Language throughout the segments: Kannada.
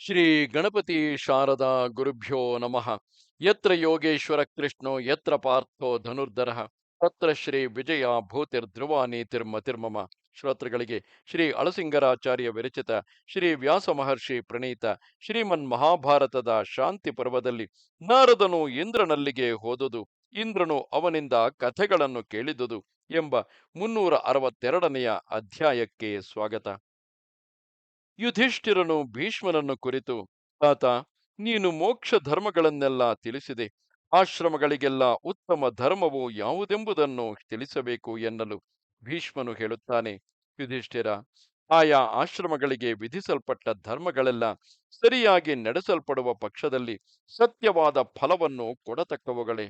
ಶ್ರೀ ಗಣಪತಿ ಶಾರದಾ ಗುರುಭ್ಯೋ ನಮಃ. ಯತ್ರ ಯೋಗೇಶ್ವರ ಕೃಷ್ಣೋ, ಯತ್ರ ಪಾರ್ಥೋ ಧನುರ್ಧರ, ತತ್ರ ಶ್ರೀ ವಿಜಯ ಭೂತಿರ್ಧ್ರುವಾನಿ ತಿರ್ಮ ತಿರ್ಮಮ. ಶ್ರೋತೃಗಳಿಗೆ ಶ್ರೀ ಅಳಸಿಂಗರಾಚಾರ್ಯ ವಿರಚಿತ ಶ್ರೀ ವ್ಯಾಸ ಮಹರ್ಷಿ ಪ್ರಣೀತ ಶ್ರೀಮನ್ ಮಹಾಭಾರತದ ಶಾಂತಿ ಪರ್ವದಲ್ಲಿ ನಾರದನು ಇಂದ್ರನಲ್ಲಿಗೆ ಹೋದುದು, ಇಂದ್ರನು ಅವನಿಂದ ಕಥೆಗಳನ್ನು ಕೇಳಿದುದು ಎಂಬ ಮುನ್ನೂರ ಅರವತ್ತೆರಡನೆಯ ಅಧ್ಯಾಯಕ್ಕೆ ಸ್ವಾಗತ. ಯುಧಿಷ್ಠಿರನು ಭೀಷ್ಮನನ್ನು ಕುರಿತು, ತಾತ, ನೀನು ಮೋಕ್ಷ ಧರ್ಮಗಳನ್ನೆಲ್ಲ ತಿಳಿಸಿದೆ. ಆಶ್ರಮಗಳಿಗೆಲ್ಲ ಉತ್ತಮ ಧರ್ಮವು ಯಾವುದೆಂಬುದನ್ನು ತಿಳಿಸಬೇಕು ಎನ್ನಲು ಭೀಷ್ಮನು ಹೇಳುತ್ತಾನೆ. ಯುಧಿಷ್ಠಿರ, ಆಯಾ ಆಶ್ರಮಗಳಿಗೆ ವಿಧಿಸಲ್ಪಟ್ಟ ಧರ್ಮಗಳೆಲ್ಲ ಸರಿಯಾಗಿ ನಡೆಸಲ್ಪಡುವ ಪಕ್ಷದಲ್ಲಿ ಸತ್ಯವಾದ ಫಲವನ್ನು ಕೊಡತಕ್ಕವುಗಳೇ.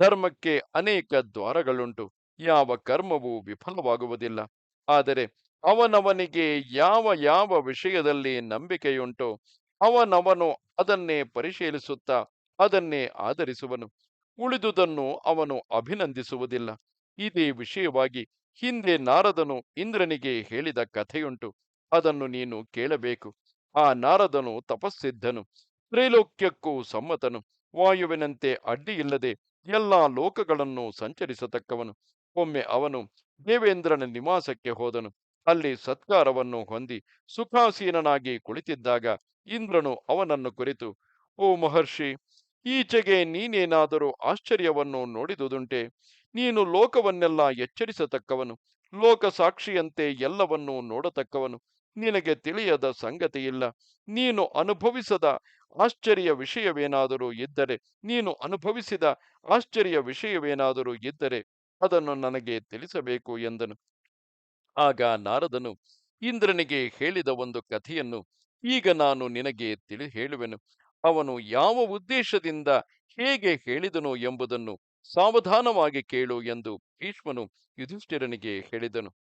ಧರ್ಮಕ್ಕೆ ಅನೇಕ ದ್ವಾರಗಳುಂಟು. ಯಾವ ಕರ್ಮವೂ ವಿಫಲವಾಗುವುದಿಲ್ಲ. ಆದರೆ ಅವನವನಿಗೆ ಯಾವ ಯಾವ ವಿಷಯದಲ್ಲಿ ನಂಬಿಕೆಯುಂಟು, ಅವನವನು ಅದನ್ನೇ ಪರಿಶೀಲಿಸುತ್ತಾ ಅದನ್ನೇ ಆಧರಿಸುವನು. ಉಳಿದುದನ್ನು ಅವನು ಅಭಿನಂದಿಸುವುದಿಲ್ಲ. ಇದೇ ವಿಷಯವಾಗಿ ಹಿಂದೆ ನಾರದನು ಇಂದ್ರನಿಗೆ ಹೇಳಿದ ಕಥೆಯುಂಟು. ಅದನ್ನು ನೀನು ಕೇಳಬೇಕು. ಆ ನಾರದನು ತಪಸ್ಸಿದ್ಧನು. ತ್ರೈಲೋಕ್ಯಕ್ಕೂ ಸಮ್ಮತನು. ವಾಯುವಿನಂತೆ ಅಡ್ಡಿಯಿಲ್ಲದೆ ಎಲ್ಲಾ ಲೋಕಗಳನ್ನು ಸಂಚರಿಸತಕ್ಕವನು. ಒಮ್ಮೆ ಅವನು ದೇವೇಂದ್ರನ ನಿವಾಸಕ್ಕೆ ಹೋದನು. ಅಲ್ಲಿ ಸತ್ಕಾರವನ್ನು ಹೊಂದಿ ಸುಖಾಸೀನನಾಗಿ ಕುಳಿತಿದ್ದಾಗ ಇಂದ್ರನು ಅವನನ್ನು ಕುರಿತು, ಓ ಮಹರ್ಷಿ, ಈಚೆಗೆ ನೀನೇನಾದರೂ ಆಶ್ಚರ್ಯವನ್ನು ನೋಡಿದುದುಂಟೆ? ನೀನು ಲೋಕವನ್ನೆಲ್ಲ ಎಚ್ಚರಿಸತಕ್ಕವನು, ಲೋಕ ಸಾಕ್ಷಿಯಂತೆ ಎಲ್ಲವನ್ನೂ ನೋಡತಕ್ಕವನು. ನಿನಗೆ ತಿಳಿಯದ ಸಂಗತಿಯಿಲ್ಲ. ನೀನು ಅನುಭವಿಸದ ಆಶ್ಚರ್ಯ ವಿಷಯವೇನಾದರೂ ಇದ್ದರೆ, ನೀನು ಅನುಭವಿಸಿದ ಆಶ್ಚರ್ಯ ವಿಷಯವೇನಾದರೂ ಇದ್ದರೆ, ಅದನ್ನು ನನಗೆ ತಿಳಿಸಬೇಕು ಎಂದನು. ಆಗ ನಾರದನು ಇಂದ್ರನಿಗೆ ಹೇಳಿದ ಒಂದು ಕಥೆಯನ್ನು ಈಗ ನಾನು ನಿನಗೆ ತಿಳಿ ಹೇಳುವೆನು. ಅವನು ಯಾವ ಉದ್ದೇಶದಿಂದ ಹೇಗೆ ಹೇಳಿದನು ಎಂಬುದನ್ನು ಸಾವಧಾನವಾಗಿ ಕೇಳು ಎಂದು ಭೀಷ್ಮನು ಯುಧಿಷ್ಠಿರನಿಗೆ ಹೇಳಿದನು.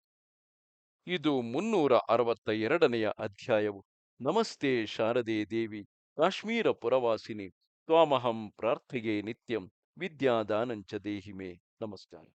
ಇದು ಮುನ್ನೂರ ಅರವತ್ತ ಎರಡನೆಯ ಅಧ್ಯಾಯವು. ನಮಸ್ತೆ ಶಾರದೆ ದೇವಿ, ಕಾಶ್ಮೀರ ಪುರವಾಸಿನಿ, ತ್ವಾಮಹಂ ಪ್ರಾರ್ಥಿಗೆ ನಿತ್ಯಂ, ವಿದ್ಯಾದಾನಂಚ ದೇಹಿಮೆ. ನಮಸ್ಕಾರ.